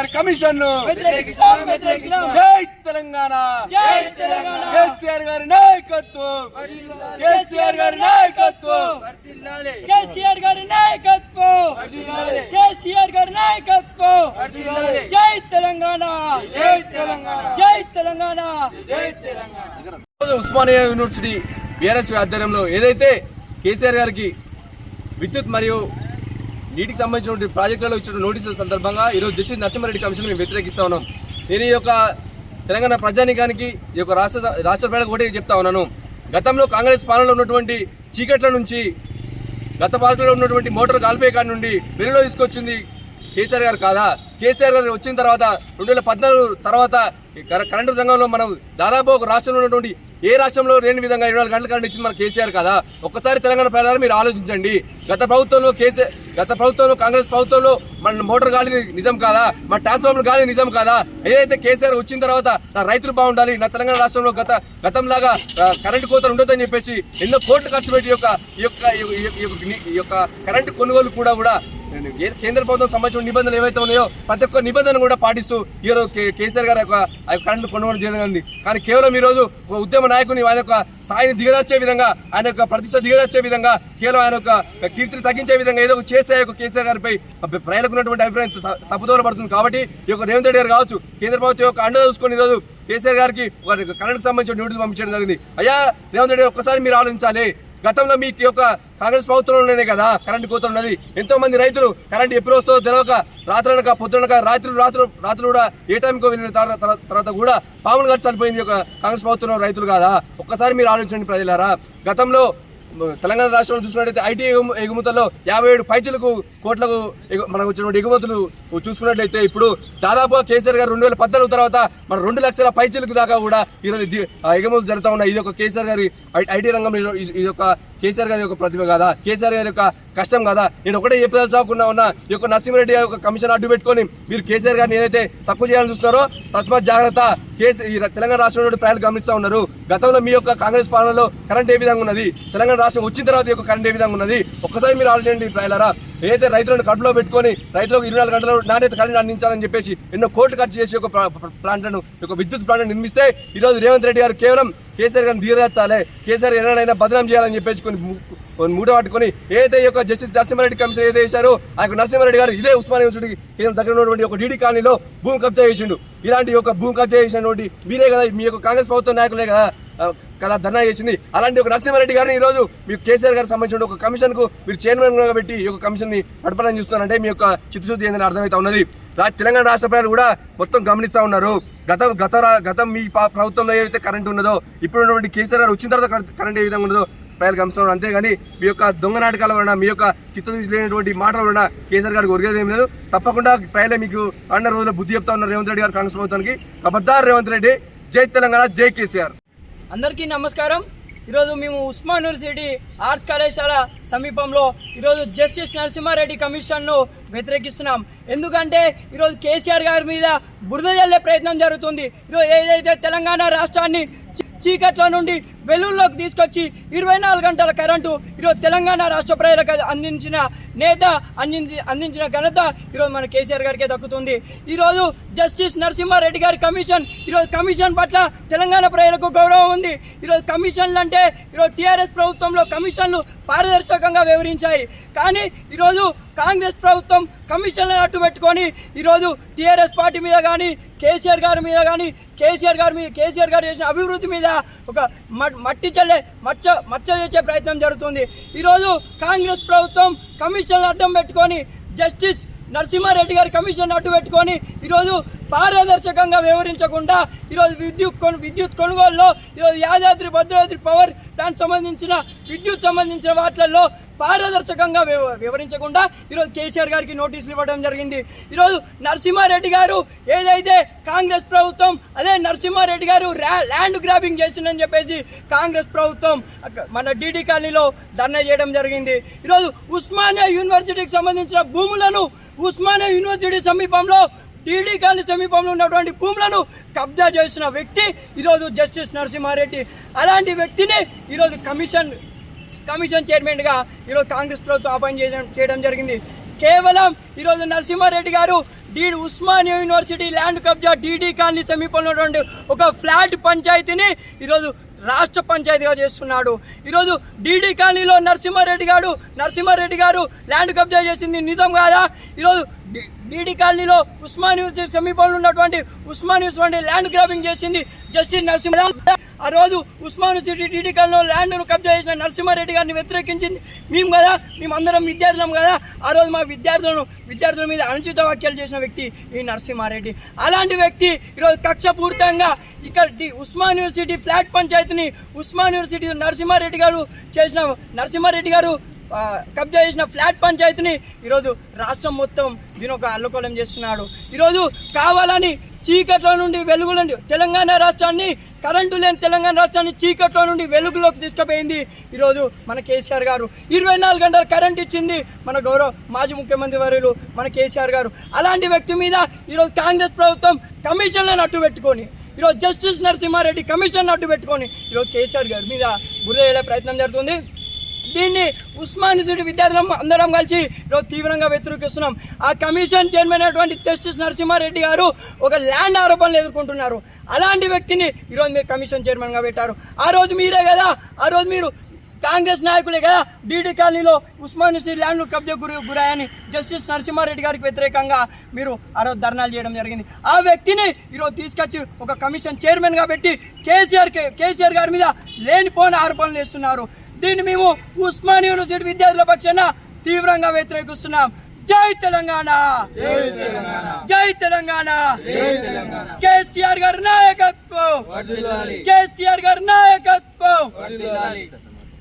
గారి కమిషన్ జై తెలంగాణ. జై తెలంగాణ. కేసీఆర్ గారి నాయకత్వం. కేసీఆర్ గారి నాయకత్వం. కేసీఆర్ గారి నాయకత్వం. కేసీఆర్ గారి నాయకత్వం. జై తెలంగాణ. జై తెలంగాణ. జై తెలంగాణ. జై తెలంగాణ. ఉస్మానియా యూనివర్సిటీ బీఆర్ఎస్ ఆధ్వర్యంలో ఏదైతే కేసీఆర్ గారికి విద్యుత్ మరియు నీటికి సంబంధించిన ప్రాజెక్టులలో ఇచ్చిన నోటీసుల సందర్భంగా ఈరోజు జస్టిస్ నరసింహారెడ్డి కమిషన్ మేము వ్యతిరేకిస్తా ఉన్నాం. నేను ఈ యొక్క తెలంగాణ ప్రజానీకానికి ఈ యొక్క రాష్ట్ర రాష్ట్ర ప్రజలకు ఒకటే చెప్తా ఉన్నాను. గతంలో కాంగ్రెస్ పాలనలో ఉన్నటువంటి చీకట్ల నుంచి గత పాలనలో ఉన్నటువంటి మోటార్ కాల్పే కాడి నుండి వెలుగులో తీసుకొచ్చింది కేసీఆర్ గారు కాదా? కేసీఆర్ గారు వచ్చిన తర్వాత రెండు వేల పద్నాలుగు తర్వాత ఈ కరెంటు రంగంలో మనం దాదాపు ఒక రాష్ట్రంలో ఉన్నటువంటి ఏ రాష్ట్రంలో లేని విధంగా ఇరవై నాలుగు గంటల కరెంట్ ఇచ్చింది మన కేసీఆర్ కదా? ఒక్కసారి తెలంగాణ ప్రజలు మీరు ఆలోచించండి. గత ప్రభుత్వంలో కేసీఆర్ గత ప్రభుత్వంలో కాంగ్రెస్ ప్రభుత్వంలో మన మోటార్ గాలి నిజం కాదా? మన ట్రాన్స్ఫార్మర్ గాలి నిజం కాదా? ఏదైతే కేసీఆర్ వచ్చిన తర్వాత నా రైతులు బాగుండాలి నా తెలంగాణ రాష్ట్రంలో గత గతంలాగా ఆ, కరెంటు కోతలు ఉండొద్దని చెప్పేసి ఎన్నో కోట్లు ఖర్చు పెట్టి యొక్క ఈ యొక్క కరెంటు కొనుగోలు కూడా కూడా ఏ కేంద్ర ప్రభుత్వం సంబంధించిన నిబంధనలు ఏవైతే ఉన్నాయో ప్రతి ఒక్క నిబంధన కూడా పాటిస్తూ ఈరోజు కేసీఆర్ గారి యొక్క కరెంటు కొనుగోలు జరిగింది. కానీ కేవలం ఈరోజు ఉద్యమ నాయకుని ఆయన యొక్క స్థాయిని దిగదార్చే విధంగా ఆయన యొక్క ప్రతిష్ట దిగదార్చే విధంగా కేవలం ఆయన యొక్క కీర్తిని తగ్గించే విధంగా ఏదో చేస్తే ఆ యొక్క కేసీఆర్ గారిపై ప్రజలకు ఉన్నటువంటి అభిప్రాయం తప్పుదోర పడుతుంది. కాబట్టి ఈ యొక్క రేవంత్ రెడ్డి గారు కావచ్చు కేంద్ర ప్రభుత్వం యొక్క అండ చూసుకొని ఈరోజు కేసీఆర్ గారికి ఒక కరెంట్ సంబంధించిన నోటీసులు పంపించడం జరిగింది. అయ్యా రేవంత్ రెడ్డి ఒక్కసారి మీరు ఆలోచించాలి. గతంలో మీకు యొక్క కాంగ్రెస్ ప్రభుత్వంలోనే కదా కరెంటు కోత ఉన్నది. ఎంతో మంది రైతులు కరెంట్ ఎప్పుడు వస్తుందో తెలవక రాత్రనక పొద్దునక రాత్రులు రాత్రులు రాత్రులు కూడా ఏ టైంకో వెళ్ళిన తర్వాత కూడా పాములు గారు చనిపోయింది యొక్క కాంగ్రెస్ ప్రభుత్వంలో రైతులు కాదా? ఒక్కసారి మీరు ఆలోచించండి ప్రజలారా. గతంలో తెలంగాణ రాష్ట్రంలో చూసినట్టయితే ఐటీ ఎగుమతుల్లో యాభై ఏడు పైచలకు కోట్లకు ఎగు- మనకు వచ్చినటువంటి ఎగుమతులు చూసుకున్నట్లయితే ఇప్పుడు దాదాపుగా కేసీఆర్ గారు రెండు వేల పద్నాలుగు తర్వాత మన రెండు లక్షల పైచలకు దాకా కూడా ఈరోజు ఎగుమతులు జరుగుతూ ఉన్నాయి. ఇది ఒక కేసీఆర్ గారి ఐ- ఐటీ రంగంలో ఇది- ఒక కేసీఆర్ గారి యొక్క ప్రతిభ కాదా? కేసీఆర్ గారి యొక్క కష్టం కాదా? నేను ఒకటే చెప్పదలుచుకున్నా ఉన్న ఈ యొక్క నరసింహారెడ్డి యొక్క కమిషన్ అడ్డు పెట్టుకొని మీరు కేసీఆర్ గారిని ఏదైతే తక్కువ చేయాలని చూస్తున్నారో తస్మాత్ జాగ్రత్త కేసీ ఈ తెలంగాణ రాష్ట్రంలో ప్రయాణాలు గమనిస్తూ ఉన్నారు. గతంలో మీ యొక్క కాంగ్రెస్ పాలనలో కరెంట్ ఏ విధంగా ఉన్నది? తెలంగాణ రాష్ట్రం వచ్చిన తర్వాత యొక్క కరెంట్ ఏ విధంగా ఉన్నది? ఒక్కసారి మీరు ఆలోచించండి ప్రజలరా ఏదైతే రైతులను కడుపులో పెట్టుకొని రైతులకు ఇరవై నాలుగు గంటలు నాణ్యత కరెంట్ అందించాలని చెప్పేసి ఎన్నో కోట్లు ఖర్చు చేసి ఒక ప్లా- ప్లాంట్లను ఒక విద్యుత్ ప్లాంట్ నిర్మిస్తే ఈ రోజు రేవంత్ రెడ్డి గారు కేవలం కేసీఆర్ గారిని దిగదార్చాలి కేసీఆర్ ఎన్నడైనా బదనాం చేయాలని చెప్పేసి కొన్ని మూట పట్టుకొని ఏదైతే యొక్క జస్టిస్ నరసింహారెడ్డి కమిషన్ ఏదైతే చేశారో ఆ యొక్క నరసింహారెడ్డి గారు ఇదే ఉస్మానియా యూనివర్సిటీ కేంద్రం దగ్గర ఉన్నటువంటి ఒక డీడీ కాలనీలో భూమి కబ్జా చేసిండు. ఇలాంటి ఒక భూమి కబ్జా చేసినటువంటి మీరే కదా మీ యొక్క కాంగ్రెస్ ప్రభుత్వ నాయకులే కదా. కదా ధర్నా చేసింది. అలాంటి ఒక నరసింహారెడ్డి గారిని ఈ రోజు మీకు కేసీఆర్ గారికి సంబంధించిన ఒక కమిషన్కు మీరు చైర్మన్గా పెట్టి ఈ యొక్క కమిషన్ని నడపాలని చూస్తున్నారంటే మీ యొక్క చిత్తశుద్ధి ఏందని అర్థమైతే ఉన్నది. తెలంగాణ రాష్ట్ర ప్రజలు కూడా మొత్తం గమనిస్తూ ఉన్నారు. గత గత గతం మీ పా- ప్రభుత్వంలో ఏదైతే కరెంట్ ఉన్నదో ఇప్పుడు ఉన్నటువంటి కేసీఆర్ గారు వచ్చిన తర్వాత కరెంట్- ఏ విధంగా ఉన్నదో ప్రజలు గమనిస్తున్నారు అంతేగాని మీ యొక్క దొంగ నాటకాల వలన మీ యొక్క చిత్తశుద్ధి లేనటువంటి మాటల వలన కేసీఆర్ గారికి ఒరిగేది ఏం లేదు. తప్పకుండా ప్రజలే మీకు అన్న రోజుల్లో బుద్ధి చెప్తా ఉన్నారు రేవంత్ రెడ్డి గారు కాంగ్రెస్ ప్రభుత్వానికి. ఖబర్దార్ రేవంత్ రెడ్డి జై తెలంగాణ జై కేసీఆర్. అందరికీ నమస్కారం. ఈరోజు మేము ఉస్మాన్ యూనివర్సిటీ ఆర్ట్స్ కళాశాల సమీపంలో ఈరోజు జస్టిస్ నరసింహారెడ్డి కమిషన్ను వ్యతిరేకిస్తున్నాం. ఎందుకంటే ఈరోజు కేసీఆర్ గారి మీద బురద జల్లే ప్రయత్నం జరుగుతుంది. ఈరోజు ఏదైతే తెలంగాణ రాష్ట్రాన్ని చీకట్ల నుండి వెలుగులోకి తీసుకొచ్చి ఇరవై నాలుగు గంటల కరెంటు ఈరోజు తెలంగాణ రాష్ట్ర ప్రజలకు అందించిన నేత అందించి అందించిన ఘనత ఈరోజు మన కేసీఆర్ గారికే దక్కుతుంది. ఈరోజు జస్టిస్ నరసింహారెడ్డి గారి కమిషన్ ఈరోజు కమిషన్ పట్ల తెలంగాణ ప్రజలకు గౌరవం ఉంది. ఈరోజు కమిషన్లు అంటే ఈరోజు టీఆర్ఎస్ ప్రభుత్వంలో కమిషన్లు పారదర్శకంగా వివరించాయి. కానీ ఈరోజు కాంగ్రెస్ ప్రభుత్వం కమిషన్లను అడ్డు పెట్టుకొని ఈరోజు టీఆర్ఎస్ పార్టీ మీద కానీ కేసీఆర్ గారి మీద కానీ కేసీఆర్ గారి మీద కేసీఆర్ గారు చేసిన అభివృద్ధి మీద ఒక మట్టి చల్లే మచ్చ మచ్చ చేసే ప్రయత్నం జరుగుతుంది. ఈరోజు కాంగ్రెస్ ప్రభుత్వం కమిషన్లు అడ్డం పెట్టుకొని జస్టిస్ నరసింహారెడ్డి గారి కమిషన్ అడ్డు పెట్టుకొని ఈరోజు పారదర్శకంగా వ్యవహరించకుండా ఈరోజు విద్యుత్ కొను విద్యుత్ కొనుగోలులో ఈరోజు యాదాద్రి భద్రాద్రి పవర్ దానికి సంబంధించిన విద్యుత్ సంబంధించిన వాటిల్లో పారదర్శకంగా వివరించకుండా ఈరోజు కేసీఆర్ గారికి నోటీసులు ఇవ్వడం జరిగింది. ఈరోజు నరసింహారెడ్డి గారు ఏదైతే కాంగ్రెస్ ప్రభుత్వం అదే నరసింహారెడ్డి గారు ల్యాండ్ గ్రాబింగ్ చేసిందని చెప్పేసి కాంగ్రెస్ ప్రభుత్వం మన డీడీ కాలనీలో ధర్నా చేయడం జరిగింది. ఈరోజు ఉస్మానియా యూనివర్సిటీకి సంబంధించిన భూములను ఉస్మానియా యూనివర్సిటీ సమీపంలో టీడీ కాలనీ సమీపంలో ఉన్నటువంటి భూములను కబ్జా చేసిన వ్యక్తి ఈరోజు జస్టిస్ నరసింహారెడ్డి. అలాంటి వ్యక్తిని ఈరోజు కమిషన్ కమిషన్ చైర్మన్గా ఈరోజు కాంగ్రెస్ ప్రభుత్వం అపాయింట్ చేయడం చేయడం జరిగింది. కేవలం ఈరోజు నరసింహారెడ్డి గారు డీ ఉస్మానియా యూనివర్సిటీ ల్యాండ్ కబ్జా డీడీ కాలనీ సమీపంలో ఉన్నటువంటి ఒక ఫ్లాట్ పంచాయతీని ఈరోజు రాష్ట్ర పంచాయతీగా చేస్తున్నాడు. ఈరోజు డీడీ కాలనీలో నరసింహారెడ్డి గారు నరసింహారెడ్డి గారు ల్యాండ్ కబ్జా చేసింది నిజం కాదా? ఈరోజు డీడీ కాలనీలో ఉస్మాన్ యూనివర్సిటీ సమీపంలో ఉన్నటువంటి ఉస్మాన్ యూనివర్సిటీ ల్యాండ్ గ్రాబింగ్ చేసింది జస్టిస్ నరసింహ ఆ రోజు ఉస్మాన్ సిటీ టీడీ కాలంలో ల్యాండ్ను కబ్జా చేసిన నరసింహారెడ్డి గారిని వ్యతిరేకించింది. మేము కదా మేము అందరం విద్యార్థులం కదా. ఆ రోజు మా విద్యార్థులను విద్యార్థుల మీద అనుచిత వ్యాఖ్యలు చేసిన వ్యక్తి ఈ నరసింహారెడ్డి. అలాంటి వ్యక్తి ఈరోజు కక్షపూరితంగా ఇక్కడ ఉస్మాన్ యూనివర్సిటీ ఫ్లాట్ పంచాయతీని ఉస్మాన్ యూనివర్సిటీ నరసింహారెడ్డి గారు చేసిన నరసింహారెడ్డి గారు కబ్జా చేసిన ఫ్లాట్ పంచాయతీని ఈరోజు రాష్ట్రం మొత్తం దీని ఒక అల్లుకోలం చేస్తున్నాడు. ఈరోజు కావాలని చీకట్లో నుండి వెలుగులో నుండి తెలంగాణ రాష్ట్రాన్ని కరెంటు లేని తెలంగాణ రాష్ట్రాన్ని చీకట్లో నుండి వెలుగులోకి తీసుకుపోయింది ఈరోజు మన కేసీఆర్ గారు. ఇరవై నాలుగు గంటలు కరెంట్ ఇచ్చింది మన గౌరవ మాజీ ముఖ్యమంత్రి వర్యులు మన కేసీఆర్ గారు. అలాంటి వ్యక్తి మీద ఈరోజు కాంగ్రెస్ ప్రభుత్వం కమిషన్లను అట్టు పెట్టుకొని ఈరోజు జస్టిస్ నరసింహారెడ్డి కమిషన్ అడ్డు పెట్టుకొని ఈరోజు కేసీఆర్ గారి మీద బురద ప్రయత్నం జరుగుతుంది. దీన్ని ఉస్మాన్ యూనివర్సిటీ విద్యార్థులం అందరం కలిసి ఈరోజు తీవ్రంగా వ్యతిరేకిస్తున్నాం. ఆ కమిషన్ చైర్మన్ అయినటువంటి జస్టిస్ నరసింహారెడ్డి గారు ఒక ల్యాండ్ ఆరోపణలు ఎదుర్కొంటున్నారు. అలాంటి వ్యక్తిని ఈరోజు మీరు కమిషన్ చైర్మన్గా పెట్టారు. ఆ రోజు మీరే కదా ఆ రోజు మీరు కాంగ్రెస్ నాయకులే కదా డీడీ కాలనీలో ఉస్మాన్ యూనివర్సిటీ ల్యాండ్ కబ్జా గురి గురాయని జస్టిస్ నరసింహారెడ్డి గారికి వ్యతిరేకంగా మీరు ఆ రోజు ధర్నాలు చేయడం జరిగింది. ఆ వ్యక్తిని ఈరోజు తీసుకొచ్చి ఒక కమిషన్ చైర్మన్గా పెట్టి కేసీఆర్ కేసీఆర్ గారి మీద లేనిపోని ఆరోపణలు చేస్తున్నారు దీన్ని మేము ఉస్మాన్ యూనివర్సిటీ విద్యార్థుల పక్షాన తీవ్రంగా వ్యతిరేకిస్తున్నాం. జై తెలంగాణ! జై తెలంగాణ! కేసీఆర్ గారి నాయకత్వం! కేసీఆర్ గారి నాయకత్వం!